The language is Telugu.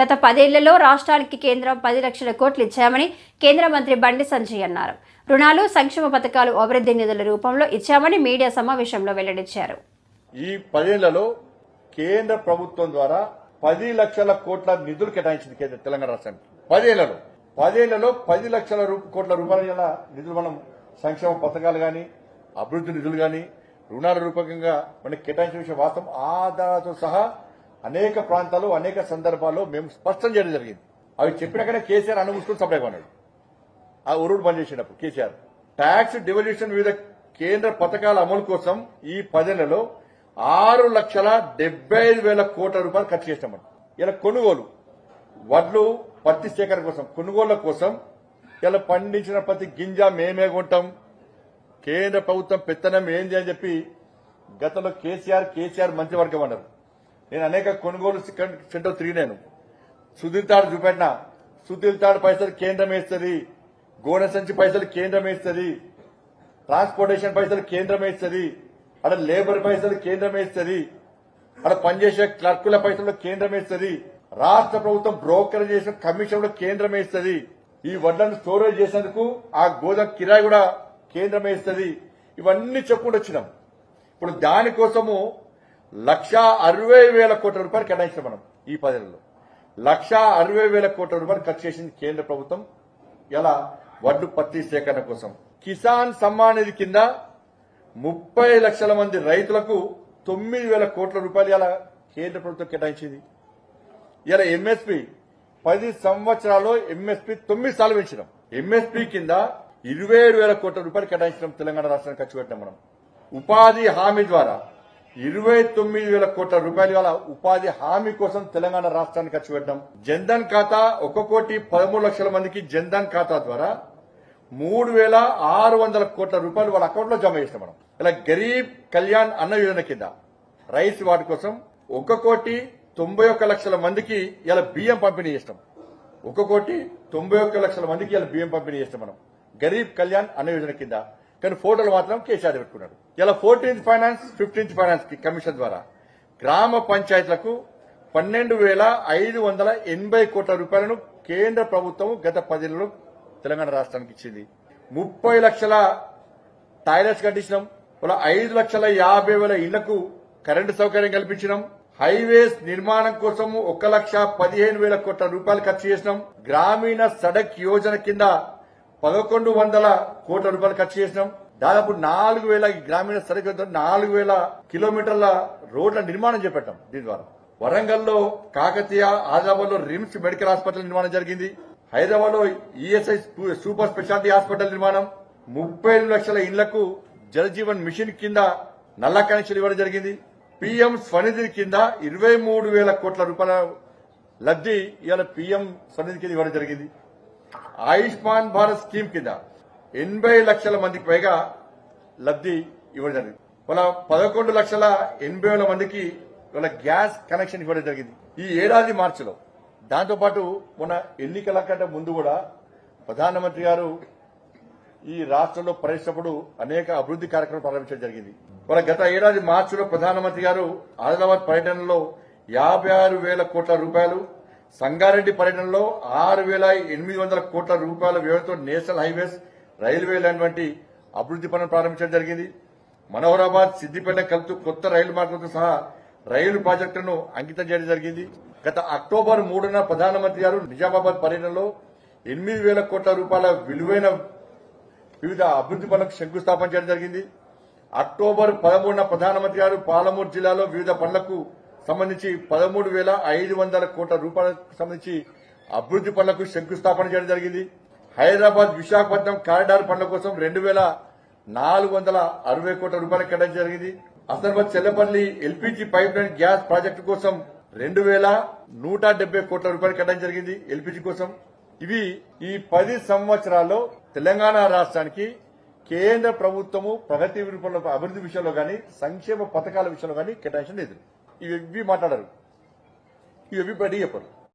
గత పదేళ్ళలో రాష్ట్రానికి కేంద్రం పది లక్షల కోట్లు ఇచ్చామని కేంద్ర మంత్రి బండి సంజయ్ అన్నారు. రుణాలు సంక్షేమ పథకాలు అభివృద్ధి నిధుల రూపంలో ఇచ్చామని మీడియా సమావేశంలో వెల్లడించారు. ఈ పదేళ్ళలో కేంద్ర ప్రభుత్వం ద్వారా పది లక్షల కోట్ల నిధులు కేటాయించింది కేంద్ర తెలంగాణ రాష్ట్రానికి పదేళ్ళలో పదేళ్ళలో పది లక్షల కోట్ల రూపాయల నిధులు మనం సంక్షేమ పథకాలు గాని అభివృద్ధి నిధులు గాని రుణాల రూపకంగా మనకి కేటాయించిన విషయం వాస్తవం. ఆధారాలతో సహా అనేక ప్రాంతాల్లో అనేక సందర్భాల్లో మేము స్పష్టం చేయడం జరిగింది. అవి చెప్పినాకనే కేసీఆర్ అనుమూసుకుని సప్లై కొన్నాడు. ఆ ఉరుడు పనిచేసేటప్పుడు కేసీఆర్. ట్యాక్స్ డివల్యూషన్ వివిధ కేంద్ర పథకాల అమలు కోసం ఈ పదేళ్ళలో ఆరు లక్షల డెబ్బై ఐదు వేల కోట్ల రూపాయలు ఖర్చు చేసినాం ఇలా కొనుగోలు వడ్లు పత్తి సేకరణ కోసం కొనుగోళ్ళ కోసం ఇలా పండించిన ప్రతి గింజ మేమే కొంటాం. కేంద్ర ప్రభుత్వం పెత్తనం ఏంది అని చెప్పి గతంలో కేసీఆర్ కేసీఆర్ మంత్రివర్గం అన్నారు. నేను అనేక కొనుగోలు సెంటర్ తిరిగినాను సుధీర్ తాడు చూపెట్టిన. సుధీర్ తాడు పైసలు కేంద్రం వేస్తుంది. గోనె సంచి పైసలు కేంద్రం వేస్తుంది. ట్రాన్స్పోర్టేషన్ పైసలు కేంద్రం వేస్తుంది. అక్కడ లేబర్ పైసలు కేంద్రం వేస్తుంది. అక్కడ పనిచేసే క్లర్కుల పైసలు కేంద్రం వేస్తుంది. రాష్ట్ర ప్రభుత్వం బ్రోకర్ చేసిన కమిషన్లో కేంద్రం వేస్తుంది. ఈ వడ్లను స్టోరేజ్ చేసేందుకు ఆ గోదాం కిరాయి కూడా కేంద్రం వేస్తుంది. ఇవన్నీ చెప్పుకుంటూ వచ్చినాం. ఇప్పుడు దానికోసము లక్షా అరవై వేల కోట్ల రూపాయలు కేటాయించాం మనం ఈ పదేళ్ళలో. లక్షా అరవై వేల కోట్ల రూపాయలు ఖర్చు చేసింది కేంద్ర ప్రభుత్వం. ఎలా? వడ్డు పత్తి సేకరణ కోసం. కిసాన్ సమ్మాన్ నిధి కింద ముప్పై లక్షల మంది రైతులకు తొమ్మిది వేల కోట్ల రూపాయలు ఇలా కేంద్ర ప్రభుత్వం కేటాయించింది? ఇలా ఎంఎస్పి పది సంవత్సరాల్లో ఎంఎస్పి తొమ్మిది సార్లు పెంచినాం. ఎంఎస్పి కింద ఇరవై ఏడు వేల కోట్ల రూపాయలు కేటాయించడం తెలంగాణ రాష్ట్రానికి ఖర్చు పెట్టినాం మనం. ఉపాధి హామీ ద్వారా ఇరవై తొమ్మిది వేల కోట్ల రూపాయల గల ఉపాధి హామీ కోసం తెలంగాణ రాష్ట్రాన్ని ఖర్చు పెట్టడం. జన్ధన్ ఖాతా ఒక కోటి పదమూడు లక్షల మందికి జన్ధన్ ఖాతా ద్వారా మూడు వేల ఆరు వందల కోట్ల రూపాయలు వాళ్ళ అకౌంట్లో జమ చేసినాం మనం. ఇలా గరీబ్ కళ్యాణ్ అన్న యోజన కింద రైస్ వాటి కోసం ఒక కోటి తొంభై ఒక్క లక్షల మందికి ఇలా బియ్యం పంపిణీ చేస్తాం ఒక కోటి తొంభై ఒక్క లక్షల మందికి ఇలా బియ్యం పంపిణీ చేస్తాం మనం. గరీబ్ కళ్యాణ్ అన్న యోజన కింద కానీ ఫోటోలు మాత్రం కేసీఆర్ పెట్టుకున్నాడు. ఇలా ఫోర్టీన్త్ ఫైనాన్స్ ఫిఫ్టీన్త్ ఫైనాన్స్కి కమిషన్ ద్వారా గ్రామ పంచాయతీలకు పన్నెండు వేల ఐదు వందల ఎనభై కోట్ల రూపాయలను కేంద్ర ప్రభుత్వం గత పదేళ్ళలో తెలంగాణ రాష్ట్రానికి ఇచ్చింది. ముప్పై లక్షల టాయిలెట్స్ కట్టించినాం. ఇలా ఐదు లక్షల యాభై వేల ఇళ్ళకు కరెంటు సౌకర్యం కల్పించినాం. హైవేస్ నిర్మాణం కోసం ఒక లక్ష పదిహేను వేల కోట్ల రూపాయలు ఖర్చు చేసినాం. గ్రామీణ సడక్ యోజన కింద పదకొండు వందల కోట్ల రూపాయలు ఖర్చు చేసినాం. దాదాపు నాలుగు వేల గ్రామీణ సరిహద్దు నాలుగు వేల కిలోమీటర్ల రోడ్ల నిర్మాణం చేపట్టాం దీని ద్వారా. వరంగల్లో కాకతీయ ఆదిలాబాద్లో రిమ్స్ మెడికల్ హాస్పిటల్ నిర్మాణం జరిగింది. హైదరాబాద్లో ఈఎస్ఐ సూపర్ స్పెషాలిటీ హాస్పిటల్ నిర్మాణం. ముప్పై లక్షల ఇళ్ళకు జలజీవన్ మిషన్ కింద నల్ల కనెక్షన్ ఇవ్వడం జరిగింది. పీఎం స్వనిధి కింద ఇరవై మూడు వేల కోట్ల రూపాయల లబ్ధి ఇవాళ పీఎం స్వనిధి కింద ఇవ్వడం జరిగింది. ఆయుష్మాన్ భారత్ స్కీమ్ కింద ఎనభై లక్షల మందికి పైగా లబ్ధి ఇవ్వడం జరిగింది. వాళ్ళ పదకొండు లక్షల ఎనభై వేల మందికి వాళ్ళ గ్యాస్ కనెక్షన్ ఇవ్వడం జరిగింది. ఈ ఏడాది మార్చిలో దాంతోపాటు మన ఎన్నికల కంటే ముందు కూడా ప్రధానమంత్రి గారు ఈ రాష్ట్రంలో పర్యటించినప్పుడు అనేక అభివృద్ధి కార్యక్రమాలు ప్రారంభించడం జరిగింది. మన గత ఏడాది మార్చిలో ప్రధానమంత్రి గారు ఆదిలాబాద్ పర్యటనలో యాభై ఆరు వేల కోట్ల రూపాయలు సంగారెడ్డి పర్యటనలో ఆరు వేల ఎనిమిది వందల కోట్ల రూపాయల వ్యయంతో నేషనల్ హైవేస్ రైల్వే లైన్ వంటి అభివృద్ధి పనులు ప్రారంభించడం జరిగింది. మనోహరాబాద్ సిద్దిపేట కలుపుతూ కొత్త రైలు మార్గంతో సహా రైలు ప్రాజెక్టులను అంకితం చేయడం జరిగింది. గత అక్టోబర్ మూడున ప్రధానమంత్రి గారు నిజామాబాద్ పర్యటనలో ఎనిమిది వేల కోట్ల రూపాయల విలువైన వివిధ అభివృద్ధి పనులకు శంకుస్థాపన చేయడం జరిగింది. అక్టోబర్ పదమూడున ప్రధానమంత్రి గారు పాలమూరు జిల్లాలో వివిధ పనులకు సంబంధించి పదమూడు వేల ఐదు వందల కోట్ల రూపాయలకు సంబంధించి అభివృద్ధి పనులకు శంకుస్థాపన చేయడం జరిగింది. హైదరాబాద్ విశాఖపట్నం కారిడార్ పనుల కోసం రెండు వేల నాలుగు వందల అరవై కోట్ల రూపాయలు కేటాయించడం జరిగింది. Asalabad Chellapalli LPG pipeline gas project కోసం రెండు వేల నూట డెబ్బై కోట్ల రూపాయలు కేటాయించడం జరిగింది ఎల్పీజీ కోసం. ఇవి ఈ పది సంవత్సరాల్లో తెలంగాణ రాష్ట్రానికి కేంద్ర ప్రభుత్వము ప్రగతి రూపంలో అభివృద్ధి విషయంలో గాని సంక్షేమ పథకాల విషయంలో గాని కేటాయించడం లేదు. ఇవి ఇవి మాట్లాడరు. ఇవి బయటికి చెప్పరు.